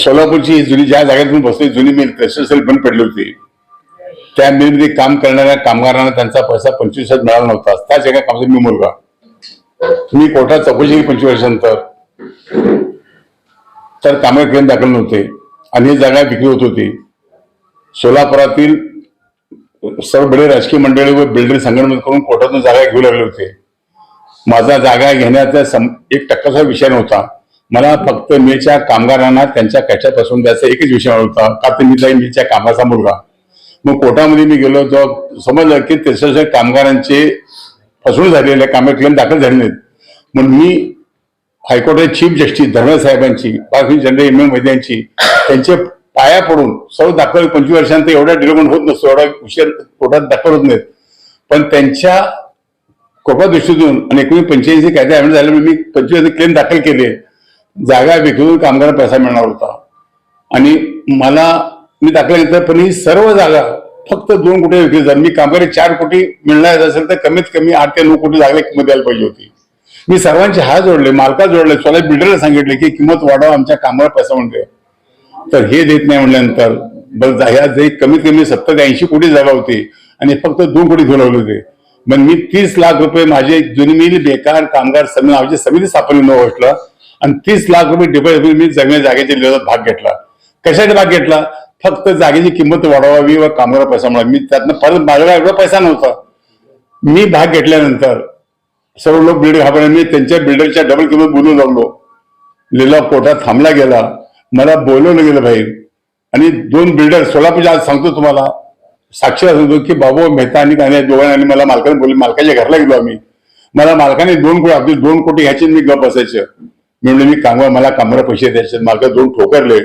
सोलापूरची जुनी ज्या जागेत मी जुनी मिल क्रेशर सेल बंद पडली होती. त्या मिलमध्ये काम करणाऱ्या कामगारांना त्यांचा पैसा पंचवीस वर्षात मिळाला नव्हता. त्याच एका कामाचा मी मुलगा. मी कोर्टात चौकशी केली पंचवीस वर्षानंतर. तर कामगार क्लेम दाखल नव्हते. आणि ही जागा विक्री होत होती. सोलापुरातील सर्व बडे राजकीय मंडळी व बिल्डर संघटना करून कोर्टातून जागा घेऊ लागले होते. माझा जागा घेण्याचा सम- एक टक्काचा विषय नव्हता. मला फक्त मीच्या कामगारांना त्यांच्या कशापासून द्यायचा एकच विषय होता का तर मी जाईल कामाचा मुलगा. मग कोर्टामध्ये मी गेलो तेव्हा समजलं की त्याच्या कामगारांचे फसवणूक झालेले कामे क्लेम दाखल झाले नाहीत. म्हणून मी हायकोर्टाचे चीफ जस्टिस धर्मे साहेबांची पाच जनरल एम एम वैद्यांची त्यांचे पाया पडून सर्व दाखल पंचवीस वर्षांत एवढा डिलिव्हमेंट होत नसतो एवढा उशीर कोर्टात दाखल होत नाहीत. पण त्यांच्या कोर्टा दृष्टीतून आणि एकोणीस पंच्याऐंशी कायदे अमेंड झाल्यामुळे मी पंचवीस क्लेम दाखल केले. जागा विकून कामगार पैसा मिळणार होता. आणि मला मी दाखल पण ही सर्व जागा फक्त दोन कोटी विकली जाईल मी कामगारी चार कोटी मिळणार असेल तर कमीत कमी आठ ते नऊ कोटी जागा किंमत द्यायला पाहिजे होती. मी सर्वांचे हात जोडले मालका जोडले स्वतः बिल्डरला सांगितले की किंमत वाढवा आमच्या कामावर पैसा म्हणते तर हे देत नाही म्हणल्यानंतर बरं ह्या जे कमीत कमी सत्तर ते ऐंशी कोटी जागा होती आणि फक्त दोन कोटी घेऊन होते. मग मी तीस लाख रुपये माझे जुनी बेकार कामगार समिती नावाची समिती स्थापन नऊ वर्षला आणि तीस लाख रुपये डिपॉझिट मी जगण्या जागेच्या विरोधात भाग घेतला. कशासाठी भाग घेतला? फक्त जागेची किंमत वाढवावी व कामगार पैसा मिळावा. मी त्यातनं परत माझ्याकडे एवढा पैसा नव्हता. मी भाग घेतल्यानंतर सर्व लोक बिल्डर घाबरले. मी त्यांच्या बिल्डरच्या डबल किंमत बोलू लागलो. लिलाव कोर्टात थांबला गेला. मला बोलवलं गेलं भाई आणि दोन बिल्डर सोलापूरच्या आज सांगतो तुम्हाला साक्षी सांगतो की बाबू मेहता आणि दोघांनी आणि मला मालकाने बोलले मालकाच्या घरला गेलो आम्ही. मला मालकाने दोन कोटी आपली दोन कोटी ह्याची मी गप बसायचं. मी म्हणलं मी कांगवा मला कामाला पैसे द्यायचे मालका दोन ठोकरले.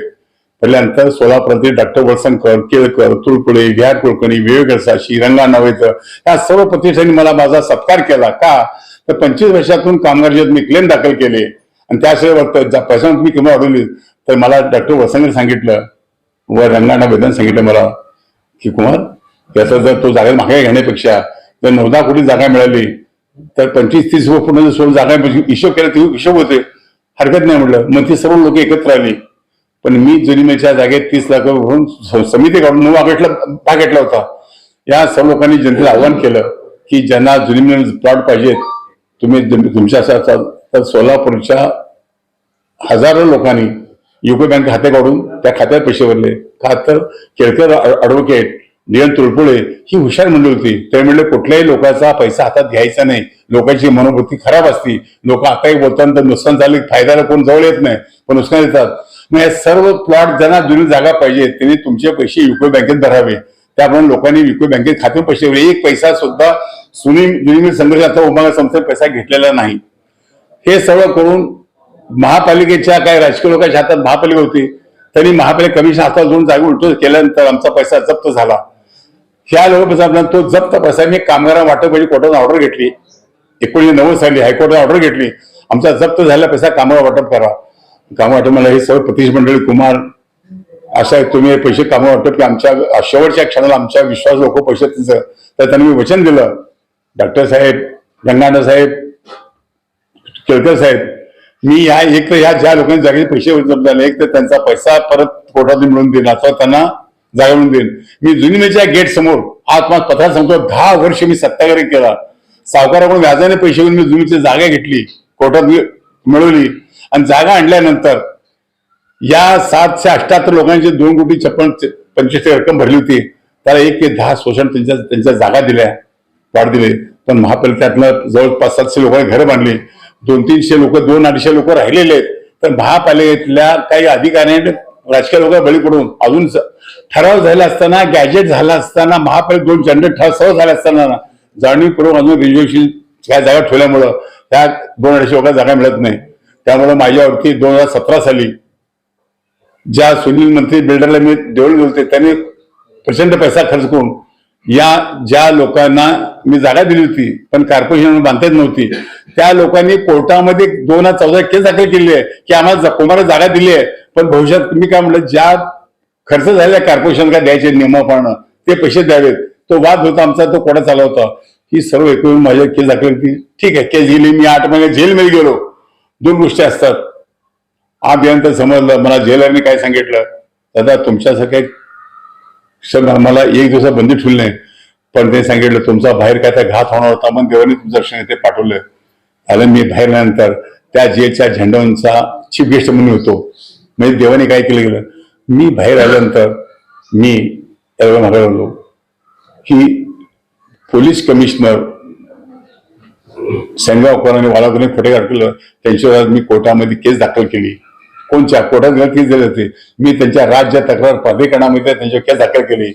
पहिल्यानंतर सोलापुरातील डॉक्टर वळसंकर केळकर तुळकुळे विहार कुलकर्णी विवेक अडसाशी रंगा नवेकर या सर्व प्रतिष्ठांनी मला माझा सत्कार केला. का? तर पंचवीस वर्षातून कामगार मी क्लेम दाखल केले. आणि त्याशिवाय वक्त ज्या पैसा मी किंमत वाढवली तर मला डॉक्टर वळसंकर सांगितलं व रंगाना वेदन सांगितलं मला की कुमार याचा जर तो जागा मागे घेण्यापेक्षा जर नऊ कोटी जागा मिळाली तर पंचवीस तीस पूर्ण सोळा जागा हिशोब केला ते हिशोब होते हरकत नाही म्हटलं. मग ती सर्व लोक एकत्र आले. पण मी जुनिमेच्या जागेत तीस लाख भरून समिती काढून नऊ घेतला भाग घेतला होता. या सर्व लोकांनी जनतेला आव्हान केलं की ज्यांना जुनी प्लॉट पाहिजेत तुम्ही जम- तुमच्या असं असाल तर सोलापूरच्या हजारो लोकांनी युको बँक खाते काढून त्या खात्यात पैसे भरले. का तर केळकर ॲडव्होकेट नियन तुळपुळे ही हुशार मंडळी होती. ते म्हणले कुठल्याही लोकांचा पैसा हातात घ्यायचा नाही. लोकांची मनोवृत्ती खराब असती. लोक आताही बोलताना तर नुकसान झाले फायद्याला कोण जवळ येत नाही पण नुकसान येतात. मग या सर्व प्लॉट ज्यांना जुनी जागा पाहिजे त्यांनी तुमचे पैसे युको बँकेत भरावे. त्यामुळे लोकांनी युको बँकेत खाते पैसे एक पैसा सुद्धा सुनील जुनी संघर्ष आता उमागा संस्थेत पैसा घेतलेला नाही. हे सर्व करून महापालिकेच्या काही राजकीय लोकांच्या हातात महापालिका होती. त्यांनी महापालिका कमिशन हातात घेऊन जागी उलट केल्यानंतर आमचा पैसा जप्त झाला. ह्या लोक तो जप्त पैसा मी कामगारांना वाटप म्हणजे कोर्टाने ऑर्डर घेतली. एकोणीसशे नव्वद साली हायकोर्टाने ऑर्डर घेतली. आमचा जप्त झालेला पैसा कामाला वाटप करा. कामा वाटप मला हे सर्व प्रतिष्ठ मंडळी कुमार अशा तुम्ही पैसे कामा वाटप की आमच्या शेवटच्या क्षणाला आमच्या विश्वास लोक पैसे त्यांचं तर त्यांनी मी वचन दिलं. डॉक्टर साहेब गंगाना साहेब केळकर साहेब मी ह्या एक तर ह्या ज्या लोकांनी जागेचे पैसे उपलब्ध झाले एक तर त्यांचा पैसा परत कोर्टातून मिळवून देईन असं त्यांना जागा देईन. मी जुनीमेच्या गेट समोर आज मला पत्रात सांगतो. दहा वर्ष मी सत्याग्रह केला. सावकाराकडून व्याजाने पैसे घेऊन मी जुनीची जागा घेतली. कोर्टात मिळवली. आणि जागा आणल्यानंतर या सातशे अठ्याहत्तर लोकांची दोन कोटी छप्पन पंचवीस रक्कम भरली होती. त्याला एक ते दहा शोषण त्यांच्या त्यांच्या जागा दिल्या. वाढ दिले. पण महापालिकेतनं जवळपास सातशे लोकांनी घरं बांधली. दोन तीनशे लोक दोन अडीचशे लोक राहिलेले आहेत. तर महापालिकेतल्या काही अधिकाऱ्यांनी राजकीय लोक बळी पडून अजून ठराव झाला असताना गॅजेट झाला असताना महापालिका दोन जनरल ठराव सह झाले असताना जाणीवपूर्वक अजून रिझर्वेशन ह्या जागा ठेवल्यामुळं त्या दोन अडीचशे लोकांना जागा मिळत नाही. त्यामुळे माझ्यावरती दोन हजार सतरा साली ज्या सुनील मंत्री बिल्डरला मी देऊन होते त्यांनी प्रचंड पैसा खर्च करून या ज्या लोकांना मी जागा दिली होती पण कॉर्पोरेशन बांधताच नव्हती त्या लोकांनी कोर्टामध्ये दोन हजार चौदा केस दाखल केली आहे की आम्हाला कोणाला जागा दिली आहे. पण भविष्यात मी काय म्हटलं ज्या खर्च झालेल्या कॉर्पोरेशनला द्यायचे नियमाप्रमाणे ते पैसे द्यावेत. तो वाद होता आमचा तो कोणा चालला होता. ही सर्व एकूण माझ्या केस दाखल होती. ठीक आहे केस गेली मी आठ महिने जेलमध्ये गेलो. दोन गोष्टी असतात. आत गेल्यानंतर समजलं मला जेलरने काय सांगितलं? दादा तुमच्यासारखं क्षण मला एक दिवसा बंदी ठेवली नाही. पण ते सांगितलं तुमचा बाहेर काय तर घात होणार होता. मग देवाने तुमचं दर्शन इथे पाठवलं. झालं मी बाहेर आल्यानंतर त्या जेलच्या झेंडवांचा चीफ गेस्ट म्हणून होतो. म्हणजे देवाने काय केलं गेलं? मी बाहेर आल्यानंतर मी याला म्हणालो की पोलीस कमिशनर सेनगावकर आणि वालावरने खोटे केलं. त्यांच्यावर मी कोर्टामध्ये केस दाखल केली. कोणच्या कोर्टात गेला केस दिले होते. मी त्यांच्या राज्य तक्रार प्राधिकरणामध्ये त्यांच्या केस दाखल केली.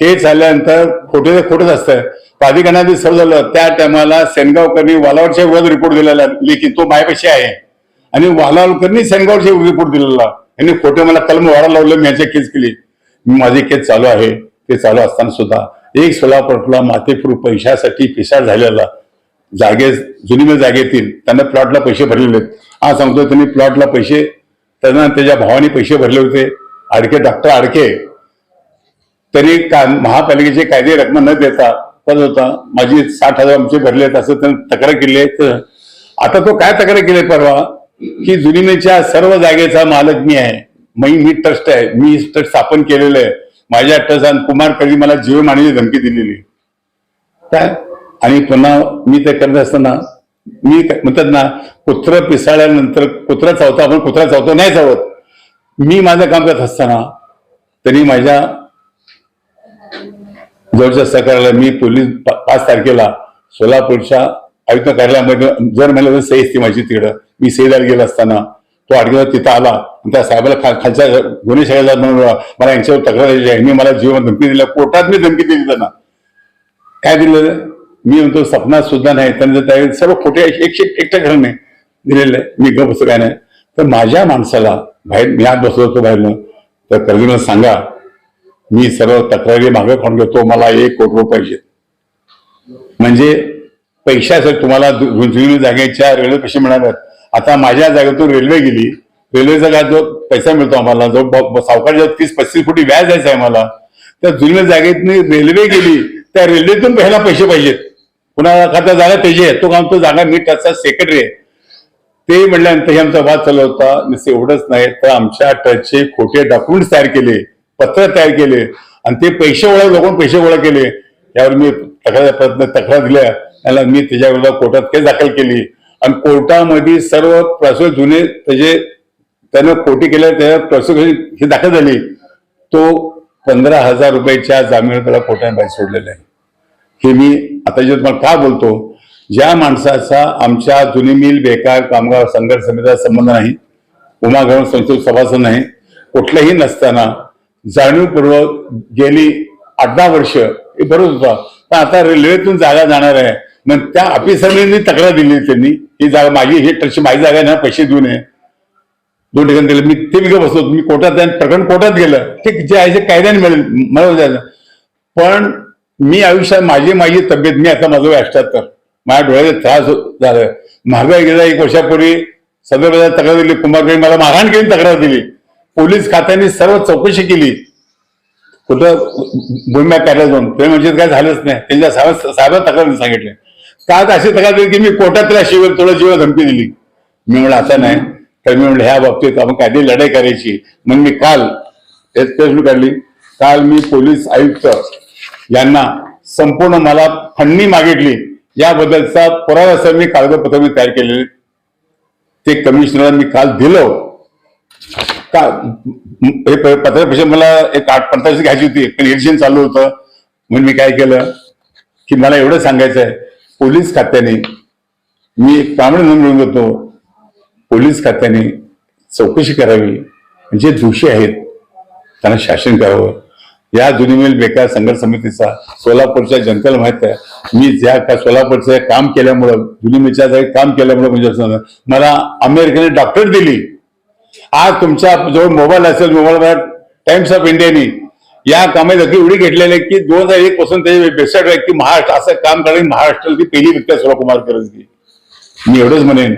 केस झाल्यानंतर खोटे ते खोटच असतं. प्राधिकरणाने सर्व झालं. त्या टायमाला सेनगावकरनी वालावरच्या विरोधात रिपोर्ट दिलेला लेखी तो मायापाशी आहे. आणि वालावरकरनी सेनगावच्या रिपोर्ट दिलेला. यांनी खोटे मला कलम वाढा लावलं मी याच्या केस केली. मी माझी केस चालू आहे. ते चालू असताना सुद्धा एक सोलापूरला मातेपूर पैशासाठी पिसाळ झालेला. जागे जुनी जागेतील. त्यांना प्लॉटला पैसे भरलेले आहेत. आज सांगतो त्यांनी प्लॉटला पैसे त्यांना त्याच्या भावाने पैसे भरले होते आडके डॉक्टर आडके तरी का महापालिकेचे कायदे रक्कम न देता करत होता. माझी साठ हजार आमचे भरले आहेत असं त्यांनी तक्रार केली आहे. तर आता तो काय तक्रार केली परवा? की जुनीमेच्या सर्व जागेचा मालक मी आहे. मी मी ट्रस्ट आहे. मी ट्रस्ट स्थापन केलेलं आहे. माझ्या ट्रस्ट कुमार कधी मला जीव मारण्याची धमकी दिलेली. काय? आणि पुन्हा मी ते करत असताना मी म्हणतात ना कुत्र पिसाळल्यानंतर कुत्रा चावतो आपण कुत्रा चावतो नाही चावत. मी माझं काम करत असताना तरी माझ्या जवळच्या सहकार्याला मी पोलीस पाच तारखेला सोलापूरच्या आयुक्त कार्यालयामध्ये जर मला सही असते माझी तिकडं. मी सहीदार गेला असताना तो आडगेला तिथं आला. त्या साहेबाला खा खालच्या गुन्हे शाळेला म्हणून मला यांच्यावर तक्रार द्यायची आहे. मी मला जीवन धमकी दिल्या कोर्टात मी धमकी दिली त्यांना. काय दिलेलं मी म्हणतो सपना सुद्धा नाही. त्यांचं त्या सर्व खोटे एकशे एकट्या घराने दिलेलं आहे मी ग बसतो काय नाही. तर माझ्या माणसाला बाहेर मी आज बसलो होतो बाहेरनं. तर कर्जूला सांगा मी सर्व तक्रारी मागे फोन घेतो. मला एक कोटी रुपये पाहिजे. म्हणजे पैशासाठी तुम्हाला दु- जुनी जागेच्या रेल्वे पैसे मिळाल्यात आता माझ्या जागेतून रेल्वे गेली. रेल्वेचा काय जो पैसा मिळतो आम्हाला जो सावकार जो सावकारच्या तीस पस्तीस कोटी व्याज द्यायचं आहे मला त्या जुन्या जागेतनी रेल्वे गेली त्या रेल्वेतून पहिला पैसे पाहिजेत. पुन्हा खाता जागा त्याची आहे तो काम तो जागा मी त्याचा सेक्रेटरी आहे. ते म्हणल्यानंतर हे आमचा वाद चालू होता. नुसतं एवढंच नाही तर आमच्या टचचे खोटे डॉक्युमेंट्स तयार केले पत्र तयार केले आणि ते पैसे गोळा लोकांना पैसे गोळा केले. यावर मी तक्रार प्रयत्न तक्रार दिल्या. त्याला मी त्याच्याविरोधात कोर्टात केस दाखल केली. आणि कोर्टामध्ये सर्व प्रॉसिक्युशन जुने त्याचे त्यानं कोटी केल्या त्या प्रॉसिक्युशन ही दाखल झाली. तो पंधरा हजार रुपयाच्या जामीन त्याला कोर्टाने बाहेर सोडलेला आहे. हे मी आता जे तुम्हाला का बोलतो? ज्या माणसाचा आमच्या जुनी मिल बेकार कामगार संघर्ष समितीचा संबंध नाही उमागम संस्कृत सभासद नाही कुठलंही नसताना जाणीवपूर्वक गेली आठ दहा वर्ष हे बरोबर होता. पण आता रेल्वेतून जागा जाणार आहे. मग त्या ऑफिसरनी तक्रार दिली त्यांनी ही जागा माझी ही ट्रस्टची माझी जागा आहे ना पैसे देऊ नये दोन ठिकाणी दिले. मी ते मी बसवतो मी कोर्टात प्रकरण कोर्टात गेलं. ठीक जे आहे जे कायद्याने मिळेल. मला पण मी आयुष्यात माझी माझी तब्येत मी आता माझं अठ्याहत्तर माझ्या डोळ्याचा त्रास झाला. महागाई गेला एक वर्षापूर्वी सदर तक्रार दिली. कुंभारकडे मला मारहाण केली तक्रार दिली. पोलीस खात्याने सर्व चौकशी केली. कुठं भूम्या कार्यालयात जाऊन ते म्हणजे काय झालंच नाही. त्यांच्या साहेब साहेबांना तक्रार सांगितले. का अशी तक्रार दिली की मी कोर्टातल्या शिवाय थोडं जीव धमकी दिली? मी म्हणलं आता नाही. तर मी म्हणलं ह्या बाबतीत आपण कायदे लढाई करायची. मग मी काल एक काढली. काल मी पोलीस आयुक्त यांना संपूर्ण मला फंडणी मागितली. याबद्दलचा पुरावा सर मी कागदपत्र मी तयार केलेले. ते कमिशनरला मी काल दिलं. का हे प- मला एक आठ पंधराशे घ्यायची होती. पण इलेक्शन चालू होतं. म्हणून मी काय केलं? की मला एवढं सांगायचं आहे पोलीस खात्याने मी एक प्रामाणिक म्हणून मिळून होतो पोलीस खात्याने चौकशी करावी. जे दोषी आहेत त्यांना शासन करावं. या जुनीमेल बेकार संघर्ष समितीचा सोलापूरच्या जनतेला माहीत आहे. मी ज्या का सोलापूरचं काम केल्यामुळं जुनीमेच्या जागी काम केल्यामुळं म्हणजे असं मला अमेरिकेने डॉक्टर दिली. आज तुमच्या जवळ मोबाईल असेल मोबाईल टाइम्स ऑफ इंडियानी या कामात अगदी एवढी घेतलेली आहे की दोन हजार एक पासून त्याची वेबसाईट आहे की महाराष्ट्र असं काम करणारी महाराष्ट्रातली पहिली व्यक्ती आहे कुमार करंजगी मी एवढंच म्हणेन.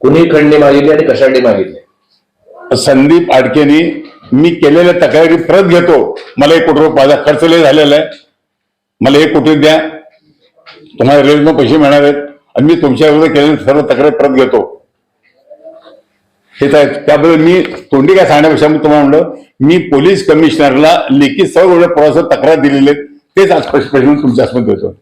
कुणी खंडणी मागितली आणि कशासाठी मागितली? संदीप आडकेनी मी केलेल्या तक्रारी परत घेतो. मला एक कोटी रुपये माझा खर्च लय झालेला आहे. मला एक कोटी द्या. तुम्हाला रेल्वे पैसे मिळणार आहेत. आणि मी तुमच्या विरुद्ध सर्व तक्रारी परत घेतो. हेच आहेत त्याबद्दल मी तोंडी काय सांगण्यापेक्षा मी तुम्हाला म्हणलं मी पोलीस कमिशनरला लेखी सर्व प्रवासात तक्रार दिलेली आहेत. तेच आज प्रश्न तुमच्या आसमध्ये देतो